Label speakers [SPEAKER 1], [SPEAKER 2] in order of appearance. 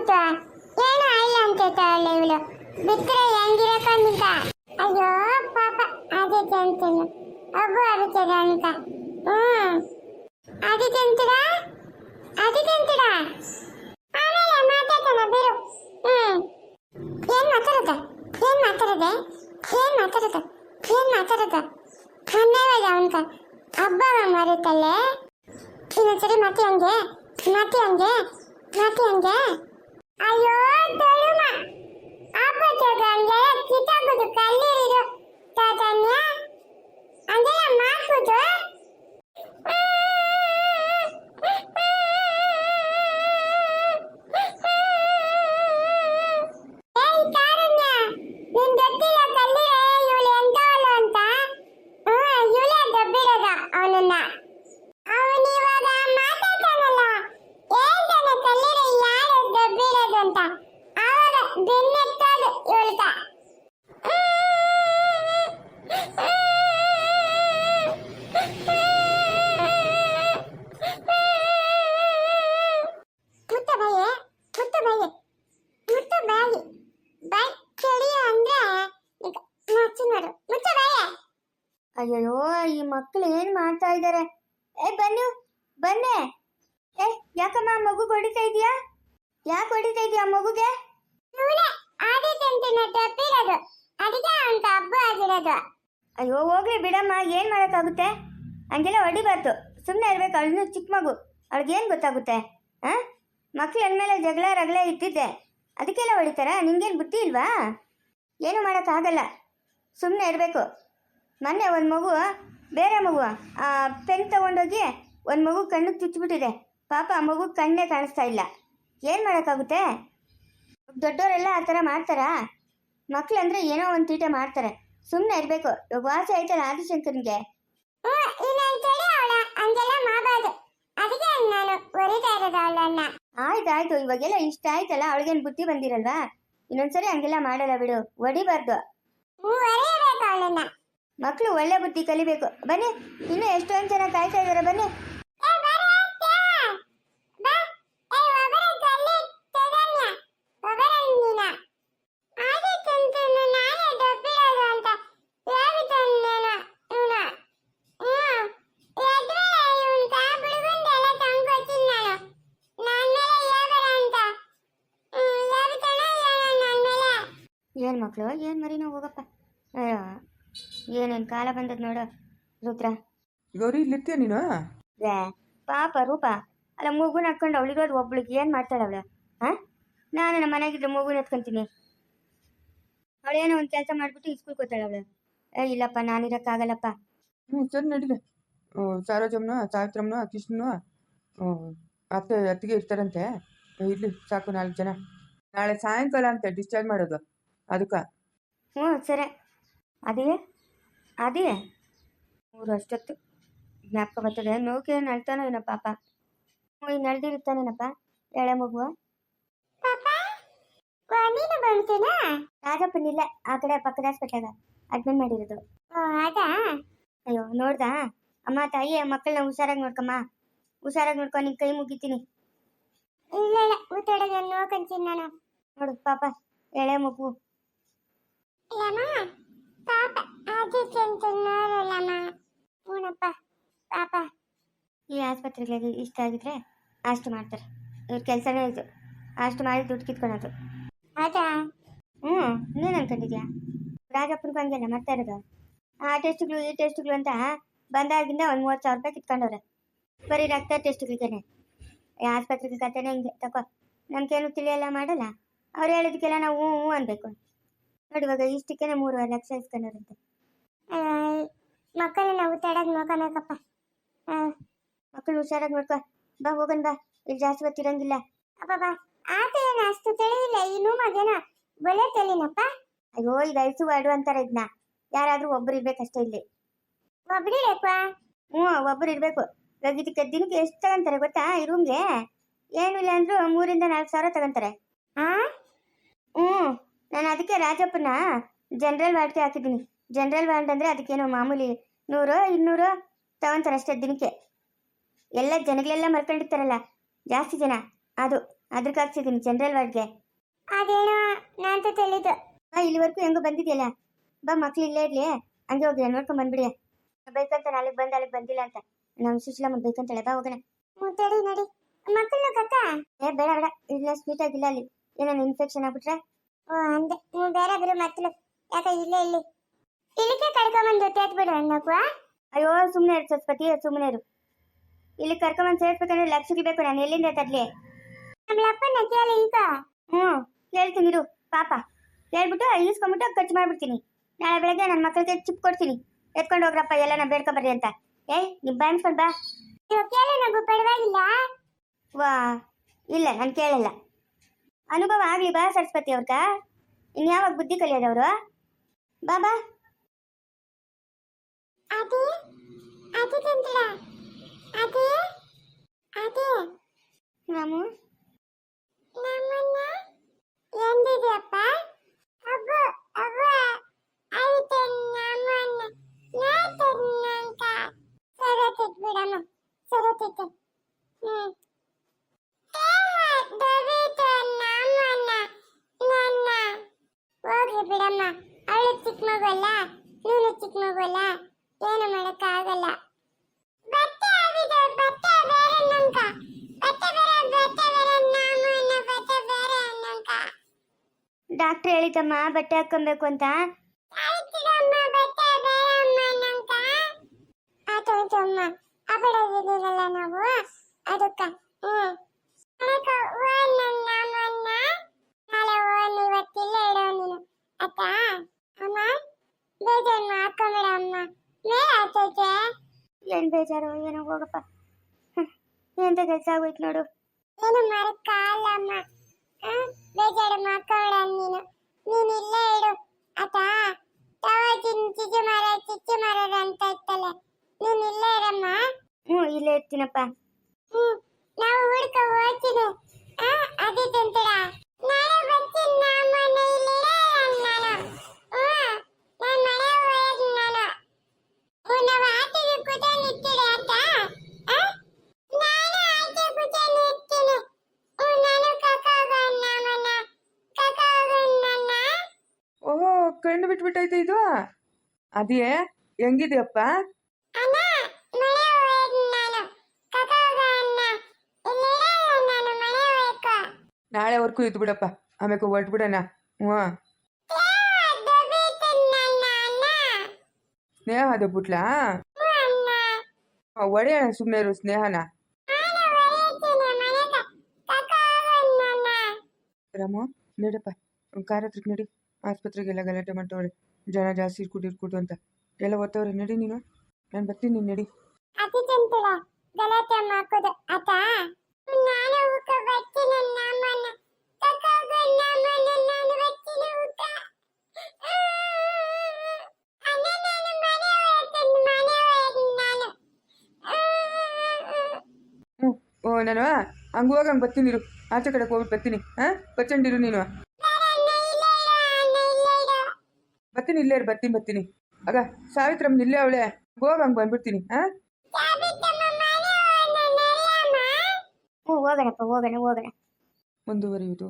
[SPEAKER 1] ಕೂತ ಏನು ಆಯ್ಲ ಅಂತ ಇವಳು ಬಿತ್ತರೆ ಹೆಂಗಿರಕ್ಕಂತ ಅಯ್ಯೋ, ಪಾಪ. ಅದಕ್ಕೆ ಅಂತೇನು. ಒಬ್ಬ ಅರುತ್ತದೆ ಅಂತ ಹ್ಮ್. ಅದಕ್ಕೆ ಅಂತೀರ? ಅದಕ್ಕೆ ಅಂತೀರ? ಆಮೇಲೆ ಮಾತಾಡ್ತಾನ, ಬಿರು. ಹ್ಮ್. ಏನ್ ಮಾತಾಡದ? ಏನ್ ಮಾತಾಡದೆ? ಏನ್ ಮಾತಾಡದ? ಏನ್ ಮಾತಾಡದ? ಅನ್ನೇವಲ್ಲ ಅವನ್ಕ. ಹಬ್ಬ ಮರುತ್ತಲ್ಲೇ? ಇನ್ನೊಂದ್ಸರಿ ಮತ್ತೆ ಹಂಗೆ? ಮತ್ತೆ ಹಂಗೆ? ಮತ್ತೆ ಹಂಗೆ? ಅಯ್ಯೋ ತೊಳುಮ ಅಪ್ಪ ಹಂಗೆ ಕಿತಾಬುದು ಕಲ್ಲೀರಿರು ತಾತನ್ಯ ಹಂಗೆಲ್ಲ ಮಾಡ್ಬೋದು
[SPEAKER 2] ಅಯ್ಯಯ್ಯೋ ಈ ಮಕ್ಕಳು ಏನ್ ಮಾಡ್ತಾ ಇದ್ದಾರೆ ಏ ಬನ್ನು ಬನ್ನೆ. ಏ ಯಾಕಮ್ಮ ಮಗು ಹೊಡಿತಾ ಇದೀಯಾ? ಯಾಕೆ ಹೊಡಿತಾ ಇದೀಯಾ ಮಗುಗೆ? ಅಯ್ಯೋ ಹೋಗ್ಲಿ ಬಿಡಮ್ಮ ಏನ್ ಮಾಡಕ್ಕಾಗುತ್ತೆ? ಹಂಗೆಲ್ಲ ಹೊಡಿಬಾರ್ದು. ಸುಮ್ಮನೆ ಇರ್ಬೇಕು ಅಳ್ನು ಚಿಕ್ಕ ಮಗು. ಅವಳಿಗೇನು ಗೊತ್ತಾಗುತ್ತೆ? ಆ? ಮಕ್ಳು ಮೇಲೆ ಜಗಳ ರಗಳ ಇಟ್ಟಿದ್ದೆ. ಅದಕ್ಕೆಲ್ಲ ಹೊಡಿತಾರ? ನಿಂಗೇನು ಬುದ್ಧಿ ಇಲ್ವಾ? ಏನು ಮಾಡೋಕ್ಕಾಗಲ್ಲ. ಸುಮ್ಮನೆ ಇರಬೇಕು. ಮೊನ್ನೆ ಒಂದು ಮಗು ಬೇರೆ ಮಗು ಪೆನ್ ತಗೊಂಡೋಗಿ ಒಂದು ಮಗು ಕಣ್ಣು ಚುಚ್ಚಿಬಿಟ್ಟಿದೆ. ಪಾಪ ಆ ಮಗು ಕಣ್ಣೇ ಕಾಣಿಸ್ತಾ ಇಲ್ಲ. ಏನು ಮಾಡೋಕ್ಕಾಗುತ್ತೆ? ದೊಡ್ಡವರೆಲ್ಲ ಆ ಥರ ಮಾಡ್ತಾರಾ? ಮಕ್ಳು ಅಂದರೆ ಏನೋ ಒಂದು ತೀಟೆ ಮಾಡ್ತಾರೆ. ಸುಮ್ಮನೆ ಇರಬೇಕು. ಇವಾಗ ವಾಸಿ ಆಯ್ತಲ್ಲ ಆದಿಶಂಕರ್ಗೆ ಆಯ್ತಾಯ್ತು ಇವಾಗೆಲ್ಲ ಇಷ್ಟ ಆಯ್ತಲ್ಲ? ಅವಳಿಗೇನು ಬುದ್ಧಿ ಬಂದಿರಲ್ವಾ? ಇನ್ನೊಂದ್ಸರಿ ಹಂಗೆಲ್ಲ ಮಾಡಲ್ಲ ಬಿಡು. ಹೊಡಿಬಾರ್ದು. ಮಕ್ಕಳು ಒಳ್ಳೆ ಬುದ್ಧಿ ಕಲಿಬೇಕು. ಬನ್ನಿ ಇನ್ನೂ ಎಷ್ಟೊಂದು ಜನ ಕಾಯ್ತಾ ಇದ್ದಾರೆ ಬನ್ನಿ.
[SPEAKER 1] ಏನೋ
[SPEAKER 2] ಮಕ್ಕಳು ಏನು ಮರಿನೋ ಹೋಗಪ್ಪ? ಏನೇನು ಕಾಲ ಬಂದದ್ ನೋಡು ರುದ್ರ.
[SPEAKER 3] ಗೌರಿ ಇಲ್ಲಿರ್ತೀಯ ನೀನು?
[SPEAKER 2] ರೇ ಪಾಪ ರೂಪ. ಅಲ್ಲ ಮಗುನ ಹಾಕೊಂಡು ಅವಳಿರೋದು ಒಬ್ಳಿಗೆ ಏನು ಮಾಡ್ತಾಳೆ ಅವಳು? ಹಾಂ? ನಾನು ನಮ್ಮ ಮನೆಗಿದ್ರೆ ಮಗುನ ಎತ್ಕೊಂತೀನಿ. ಅವಳೇನೋ ಒಂದು ಕೆಲಸ ಮಾಡಿಬಿಟ್ಟು ಕೊತ್ತಾಳ ಅವಳು. ಏ ಇಲ್ಲಪ್ಪ ನಾನಿರೋಕ್ಕಾಗಲ್ಲಪ್ಪ
[SPEAKER 3] ಹ್ಞೂ ಸರಿ ನಡೀಲಿ. ಸಾರೋಜಮ್ಮನ ಸಾವಿತ್ರಮ್ಮನ ಕೃಷ್ಣನು ಅತ್ತೆ ಅತ್ತಿಗೆ ಇರ್ತಾರಂತೆ. ಇರ್ಲಿ ಸಾಕು ನಾಲ್ಕು ಜನ. ನಾಳೆ ಸಾಯಂಕಾಲ ಅಂತೆ ಡಿಸ್ಚಾರ್ಜ್ ಮಾಡೋದು. ಅದಕ್ಕೆ.
[SPEAKER 2] ಹ್ಞೂ ಸರಿ. ಅದೇ? ಅದೇ. ಮೂರು ಅಷ್ಟೊತ್ತು ಜ್ಞಾಪಕ ಬರ್ತದೆ. ನೋಕೆ ನಳ್ತಾನೋ ಏನೋ ಪಾಪ. ಹ್ಞೂ ನಡೆದಿರುತ್ತಾನೇನಪ್ಪ? ನಳ್ದಿರುತ್ತಾನೇನಪ್ಪ ಎಳೆ ಮಗುವ? ರಾಜಪ್ಪನಿಲ್ಲ ಆ ಕಡೆ ಪಕ್ಕದ ಹಾಸ್ಪಿಟ್ಲಾಗ ಅಡ್ಮಿಟ್ ಮಾಡಿರೋದು.
[SPEAKER 1] ಅದಾ?
[SPEAKER 2] ಅಯ್ಯೋ ನೋಡ್ದಾ? ಅಮ್ಮ ತಾಯಿ ಮಕ್ಕಳನ್ನ ಹುಷಾರಾಗಿ ನೋಡ್ಕಮ್ಮ. ಹುಷಾರಾಗಿ ನೋಡ್ಕೊ ನಿನ್ ಕೈ ಮುಗಿತೀನಿ.
[SPEAKER 1] ಇಲ್ಲ ಇಲ್ಲ ಊಟೋಡೋದು ನೋಡ್ಕೊಂತೀನಿ ನಾನು.
[SPEAKER 2] ನೋಡು ಪಾಪ ಎಳೆ ಮಗು.
[SPEAKER 1] ಪಾಪ ಅದಕ್ಕೆ ಅಂತ ನೋಡಲ್ಲಮ್ಮ ಹ್ಞೂನಪ್ಪ ಪಾಪ.
[SPEAKER 2] ಈ ಆಸ್ಪತ್ರೆಗಳಿಗೆ ಇಷ್ಟ ಆಗಿದ್ರೆ ಅಷ್ಟು ಮಾಡ್ತಾರೆ. ಇವ್ರ ಕೆಲಸನೇ ಇದು. ಅಷ್ಟು ಮಾಡಿ ದುಡ್ಡು ಕಿತ್ಕೊಳೋದು.
[SPEAKER 1] ಆಯ್ತಾ
[SPEAKER 2] ಹ್ಞೂ ನೀನು ಅನ್ಕೊಂಡಿದ್ಯಾ? ರಾಜಪ್ಪನಿಗೂ ಹಂಗೆಲ್ಲ ಮಾಡ್ತಾ ಇರೋದು ಆ ಟೆಸ್ಟ್ಗಳು ಈ ಟೆಸ್ಟ್ಗಳು ಅಂತ ಬಂದಾಗಿಂದ ಒಂದು ಮೂವತ್ತು ಸಾವಿರ ರೂಪಾಯಿ ಕಿತ್ಕೊಂಡವ್ರೆ. ಬರೀ ರಕ್ತ ಟೆಸ್ಟ್ಗಳಿಗೇನೆ. ಈ ಆಸ್ಪತ್ರೆಗೆ ಕತೆನೇ ಹಿಂಗೆ. ತಗೋ ನಮ್ಗೇನು ತಿಳಿಯಲ್ಲ ಮಾಡಲ್ಲ. ಅವ್ರು ಹೇಳಿದಕ್ಕೆಲ್ಲ ನಾವು ಹ್ಞೂ ಹ್ಞೂ ಅನ್ಬೇಕು. ನೋಡಿ ಇವಾಗ ಇಷ್ಟಕ್ಕೇನೆ ಮೂರುವರೆ ಲಕ್ಷ ಇಸ್ಕೊಂಡವ್ರಂತೆ
[SPEAKER 1] ಮಕ್ಕಳನ್ನ ಊಟಾಡೋದು ನೋಡ್ಕೊಬೇಕಪ್ಪ. ಹಾಂ
[SPEAKER 2] ಮಕ್ಕಳು ಹುಷಾರಾಗಿ ನೋಡ್ಕೊ. ಬಾ ಹೋಗನ್ ಬಾ. ಇಲ್ಲಿ ಜಾಸ್ತಿ ಗೊತ್ತಿರಂಗಿಲ್ಲ
[SPEAKER 1] ಅಪ್ಪ ಬಾ. ಆತ ಏನು ಅಷ್ಟು ತಿಳಿದಿಲ್ಲ. ಈ ಮಗನ ಬಲೆ ತಲೆನಪ್ಪ.
[SPEAKER 2] ಅಯ್ಯೋ ಇದು ಐಸು ಬಾಡು ಅಂತಾರೆ ಇದನ್ನ ಯಾರಾದ್ರೂ ಒಬ್ರು ಇರ್ಬೇಕಷ್ಟೇ ಇಲ್ಲಿ.
[SPEAKER 1] ಒಬ್ರಿಡಪ್ಪ
[SPEAKER 2] ಹ್ಞೂ ಒಬ್ರು ಇರಬೇಕು. ಇವಾಗ ಇದಕ್ಕೆ ದಿನಕ್ಕೆ ಎಷ್ಟು ತಗೊಂತಾರೆ ಗೊತ್ತಾ ಈ ರೂಮ್ಗೆ? ಏನು ಇಲ್ಲ ಅಂದ್ರೂ ಮೂರಿಂದ ನಾಲ್ಕು ಸಾವಿರ ತಗೊಂತಾರೆ.
[SPEAKER 1] ಹಾಂ
[SPEAKER 2] ಹ್ಞೂ. ನಾನು ಅದಕ್ಕೆ ರಾಜಪ್ಪನ ಜನರಲ್ ವಾರ್ಡ್ಗೆ ಹಾಕಿದ್ದೀನಿ. ಜನರಲ್ ವಾರ್ಡ್ ಅಂದರೆ ಅದಕ್ಕೇನು ಮಾಮೂಲಿ ನೂರು ಇನ್ನೂರು ತಗೊಂತಾರೆ ಅಷ್ಟೇ ದಿನಕ್ಕೆ. ಎಲ್ಲ ಜನಗಳೆಲ್ಲ ಮರ್ಕೊಂಡಿರ್ತಾರಲ್ಲ ಜಾಸ್ತಿ ಜನ. ಅದು ಅದಕ್ಕೆ ಹಾಕ್ಸಿದ್ದೀನಿ ಜನರಲ್ ವಾರ್ಡ್ಗೆ
[SPEAKER 1] ಅದೇನೋ ನಾನಂತೂ ತಿಳಿದು.
[SPEAKER 2] ಬಾ ಇಲ್ಲಿವರೆಗೂ ಹೆಂಗೋ ಬಂದಿದೆಯಲ್ಲ. ಬಾ ಮಕ್ಳು ಇಲ್ಲೇ ಇರಲಿ. ಹಂಗೆ ಹೋಗಿ ನೋಡ್ಕೊಂಡು ಬಂದ್ಬಿಡಿ. ಬೇಕಂತ ನಾಳೆಗೆ ಬಂದು ಅಲ್ಲಿಗೆ ಬಂದಿಲ್ಲ ಅಂತ. ನಮ್ಮ ಸುಶೀಲಮ್ಮ ಬೇಕಂತಾಳೆ ಬಾ ಹೋಗೋಣ.
[SPEAKER 1] ಮುತ್ತಡಿ ನಡಿ. ಮಕ್ಕಳು ಕಕ್ಕ
[SPEAKER 2] ಏ ಬೇಡ ಬೇಡ. ಇಲ್ಲ ಸ್ವೀಟ್ ಆಗಿಲ್ಲ ಅಲ್ಲಿ. ಏನಾನ ಇನ್ಫೆಕ್ಷನ್ ಆಗ್ಬಿಟ್ರೆ.
[SPEAKER 1] ಅಂದೆ ನೀವು ಬೇರೆ ಬೇರೆ ಮಕ್ಕಳು ಯಾಕ ಇಲ್ಲೇ ಇಲ್ಲಿ ಇಲ್ಲಿಗೆ ಕರ್ಕೊಂಬಂದು ತೇತ್ ಬಿಡು ಅನ್ನಕ್ಕೂ
[SPEAKER 2] ಅಯ್ಯೋ ಸುಮ್ಮನೆ ಇರು ಸರಸ್ವತಿ ಸುಮ್ಮನೆ ಇರು. ಇಲ್ಲಿ ಕರ್ಕೊಂಬಂದು ಸೇರ್ಸ್ಬೇಕಂದ್ರೆ ಲಕ್ಷ ಬೇಕು ನಾನು ಎಲ್ಲಿಂದ ತರ್ಲಿ?
[SPEAKER 1] ನಮ್ಮ ಅಪ್ಪನ ಕೇಳಿ ಈಗ.
[SPEAKER 2] ಹ್ಞೂ ಹೇಳ್ತೀನಿ ಇರು ಪಾಪ. ಹೇಳ್ಬಿಟ್ಟು ಈಸ್ಕೊಂಬಿಟ್ಟು ಖರ್ಚು ಮಾಡ್ಬಿಡ್ತೀನಿ. ನಾಳೆ ಬೆಳಗ್ಗೆ ನನ್ನ ಮಕ್ಕಳಿಗೆ ಚಿಪ್ ಕೊಡ್ತೀನಿ. ಎತ್ಕೊಂಡು ಹೋಗ್ರಪ್ಪ ಎಲ್ಲ ನಾ ಬೇಡ್ಕೊಂಬರ್ರಿ ಅಂತ. ಏಯ್ ನೀವು ಬಾಯಿಸ್ಕೊಂಡು ಬಾ
[SPEAKER 1] ಕೇಳಿ ನಗು ಪರವಾಗಿಲ್ಲ.
[SPEAKER 2] ವಾ ಇಲ್ಲ ನಾನು ಕೇಳಲ್ಲ. ಅನುಭವ ಆಗಲಿ ಬಾ ಸರಸ್ವತಿ ಅವ್ರಗ ಇನ್ಯಾವಾಗ ಬುದ್ಧಿ ಕಲಿಯೋದವ್ರು ಬಾಬಾ
[SPEAKER 1] ಅದೇ ಅದೇ ಅದೇ ಅದೇ
[SPEAKER 2] ರಾಮು
[SPEAKER 1] ನಮ್ಮನ್ನ ಎಂದಿದೆಯಪ್ಪ ಅಬ್ಬ ಅಬ್ಬ ಆಯ್ತು ನಮ್ಮನ್ನ ನಾತನ್ನಂತ ಸರತಿತ್ ಬಿಡಮ್ಮ ಸರತಿತ್ ಹ್ಮ್ ದವಿತ ನಮ್ಮನ್ನ ನನ್ನ ಹೋಗ್ಲಿ ಬಿಡಮ್ಮ ಅವಳು ಚಿಕ್ಕ ಮಗಲ್ಲ ನೀನು ಚಿಕ್ಕ ಮಗಲ್ಲ ಏನು ಮಾಡಕ್ಕಾಗಲ್ಲ ಬಟ್ಟೆ ಆಗಿದೆ ಬಟ್ಟೆ ಬೇರೆ ನಂಕ ಬಟ್ಟೆ ಬೇರೆ ಬಟ್ಟೆ ಬೇರೆ ನಮ್ಮನ್ನ ಬಟ್ಟೆ ಬೇರೆ ಅನ್ನಂಕ
[SPEAKER 2] ಡಾಕ್ಟ್ರ್ ಹೇಳಿದ್ದಮ್ಮ ಬಟ್ಟೆ ಹಾಕ್ಕೊಬೇಕು ಅಂತ
[SPEAKER 1] ಆಯ್ತಿಡಮ್ಮ ಬಟ್ಟೆ ಬೇರೆ ಅಮ್ಮ ಅನ್ನಂಕ ಆಯ್ತು ಆಯ್ತು ಅಮ್ಮ ಅಬಡದಿರಲ್ಲ ನಾವು ಅದಕ್ಕ ಹ್ಮ್ ಅದಕ್ಕ ಓ ನನ್ನ ನಮ್ಮನ್ನ ನಾಳೆ ಓ ಇವತ್ತಿಲ್ಲ ಇಡೋ ನೀನು ಅತ್ತ ಅಮ್ಮ ಬೇಜಾರು ಹಾಕೊಂಬಿಡ ಅಮ್ಮ. ಮೇಲೆ ಅಂತ
[SPEAKER 2] ಏನು ಬೇಜಾರು? ಏನೋ ಹೋಗಪ್ಪ. ಎಂತ ಕೆಲಸ ಆಗೋಯ್ತು ನೋಡು.
[SPEAKER 1] ಏನು ಮರಕ್ಕಾಲಮ್ಮ? ಬೇಜಾರು ಮಾಡ್ಕೋಬೇಡ ನೀನು. ನೀನು ಇಲ್ಲೇ ಇಡು ಆತಾ ತವ ಚಿಚ್ಚಿ ಮರ ಚಿಚ್ಚಿ ಮರದ ಅಂತ ಇತ್ತಲ್ಲ. ನೀನು ಇಲ್ಲೇ ಇರಮ್ಮ.
[SPEAKER 2] ಹ್ಞೂ, ಇಲ್ಲೇ ಇರ್ತೀನಪ್ಪ
[SPEAKER 1] ಹ್ಮ್ ನಾವು ಹುಡ್ಕ ಹೋಗ್ತೀನಿ ಆ ಅದೇ ತಿಂತೀರ ನಾಳೆ ಬರ್ತೀನಿ ನಮ್ಮನ್ನ ಇಲ್ಲಿ ನಾನು ಹ್ಮ್ ನಾನು ಮನೆ ಹೋಗಿ ನಾನು ಹ್ಮ್ ನಾವು ಆಚೆಗೆ ಕೂತ ನಿಂತಿರಿ ಆತ ಆ? ನಾನು ಆಚೆ ಕೂತ ನಿಂತೀನಿ ಹ್ಮ್ ನಾನು ಕಕ್ಕಾಗ ನಮ್ಮನ್ನ ಕಕ್ಕಾಗ ನನ್ನ
[SPEAKER 3] ಓಹೋ ಕಣ್ಣು ಬಿಟ್ಬಿಟ್ಟೈತೆ ಇದು ಅದೇ ಹೆಂಗಿದೆಯಪ್ಪ
[SPEAKER 1] ಅಣ್ಣ ಮನೆ ಹೋಗಿ ನಾನು ಕಕ್ಕಾಗ ಅಣ್ಣ ಇಲ್ಲಿರಲ್ಲ ನಾನು. ಮನೆ ನಾಳೆ
[SPEAKER 3] ನಾಳೆವರೆಗೂ ಇದ್ ಬಿಡಪ್ಪ. ಆಮೇಲೆ ಹೊರಟ್ಬಿಡೋಣ ಹ್ಞೂ. ಸ್ನೇಹ ಅದು ಬಿಟ್ಲಾ ಒಡೆಯೋಣ ಸುಮ್ಮನೆ ಇರು ಸ್ನೇಹನ. ರಾಮು ನಡಪ್ಪ. ಕಾರ್ ಹತ್ರಕ್ಕೆ ನಡಿ. ಆಸ್ಪತ್ರೆಗೆಲ್ಲ ಗಲಾಟೆ ಮಾಡ್ತವ್ರೆ ಜನ ಜಾಸ್ತಿ ಇರ್ಕೊಟ್ಟು ಅಂತ ಎಲ್ಲ ಓದ್ತವ್ರೆ ನಡಿ ನೀನು ನಾನು ಬರ್ತೀನಿ ನೀನು ನಡಿ
[SPEAKER 1] ಗಲಾಟೆ ಮಾಡ್ಕೋದು ಆತ ನಾನು ನಮ್ಮನ್ನ ನಾನು ಬರ್ತೀನಿ ಉಕ್ಕ ನಾನು ಹೋಗಿ
[SPEAKER 3] ಹಂಗೆ ಹೋಗಿ ಬರ್ತೀನಿ ಆಚೆ ಕಡೆಗೆ ಹೋಗ್ಬಿಟ್ಟು ಬರ್ತೀನಿ ಹಾಂ ಬಚ್ಚಂಡಿರು ನೀನು ಬರ್ತೀನಿ ಇಲ್ಲೇ ಇರು ಬರ್ತೀನಿ ಬರ್ತೀನಿ ಆಗ ಸಾವಿತ್ರಮ್ಮ ಇಲ್ಲೇ ಅವಳೆ. ಹೋಗಿ ಹಂಗೆ ಬಂದ್ಬಿಡ್ತೀನಿ ಹಾಂ
[SPEAKER 2] ಹ್ಞೂ ಹೋಗೋಣಪ್ಪ ಹೋಗೋಣ ಹೋಗೋಣ.
[SPEAKER 3] ಮುಂದುವರಿಯುವುದು.